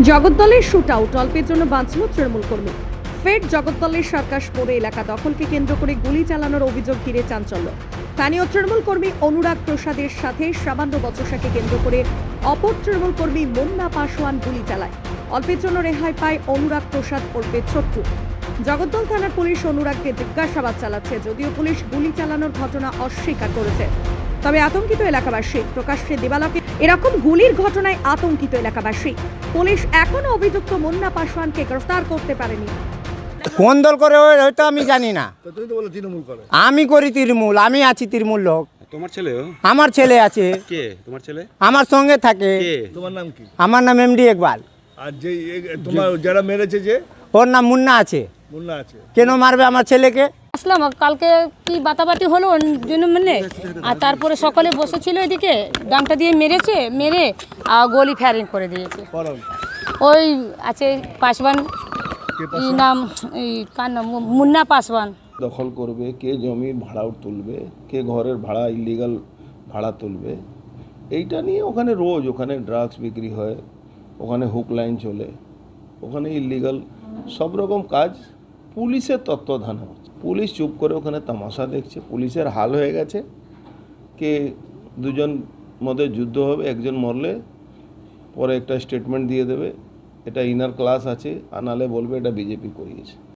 জগদ্দলের shoot out অল্পের জন্য বাঁচল তৃণমূল কর্মী। ফের জগদ্দলের সার্কাস মোড়ে এলাকা দখলকে কেন্দ্র করে গুলি চালানোর অভিযোগ ঘিরে চাঞ্চল্য। স্থানীয় তৃণমূল কর্মী অনুরাগ প্রসাদের সাথে সামান্য বচসাকে কেন্দ্র করে অপর তৃণমূল কর্মী মুন্না পাশোয়ান গুলি চালায়। অল্পের জন্য রেহাই পায় অনুরাগ প্রসাদ ওরফে ছোট্টু। জগদ্দল থানার পুলিশ অনুরাগকে জিজ্ঞাসাবাদ চালাচ্ছে, যদিও পুলিশ গুলি চালানোর ঘটনা অস্বীকার করেছে। তবে আতঙ্কিত এলাকাবাসী প্রকাশ্যে দিবালকে এরকম গুলির ঘটনায় আতঙ্কিত এলাকাবাসী। পুলিশ এখনও অভিযুক্ত মুন্না পাশওয়ানকে গ্রেফতার করতে পারেনি। কোন দল করে ওইটা আমি জানি না। আমি করি তৃণমূল আমি আছি তৃণমূল লোক। তোমার ছেলে আমার ছেলে আছে। কে? তোমার ছেলে? আমার সঙ্গে থাকে। তোমার নাম কি? আমার নাম এমডি ইকবাল। আর যে তোমার যারা মেরেছে যে? ওর নাম মুন্না আছে। মুন্না আছে। কেন মারবে আমার ছেলেকে? আসলাম কালকে কি বাতাবাতি হলো ওর জন্য মানে? আর তারপরে সকালে বসেছিল এদিকে ডাংটা দিয়ে মেরেছে মেরে আর গলি ফায়ারিং করে দিয়েছে। ওই আছে পাসবান কি নাম এই কার নাম? মুন্না পাসবান দখল করবে কে জমির ভাড়া তুলবে কে ঘরের ভাড়া ইলিগাল ভাড়া তুলবে। এইটা নিয়ে ওখানে রোজ ওখানে ড্রাগস বিক্রি হয় ওখানে হুক লাইন চলে ওখানে ইলিগাল সব রকম কাজ পুলিশের তত্ত্বাবধানে হচ্ছে। পুলিশ চুপ করে ওখানে তামাশা দেখছে। পুলিশের হাল হয়ে গেছে কে দুজন মধ্যে যুদ্ধ হবে, একজন মরলে পরে একটা স্টেটমেন্ট দিয়ে দেবে। এটা ইনার ক্লাস আছে, আনালে বলবে এটা বিজেপি করিয়েছে।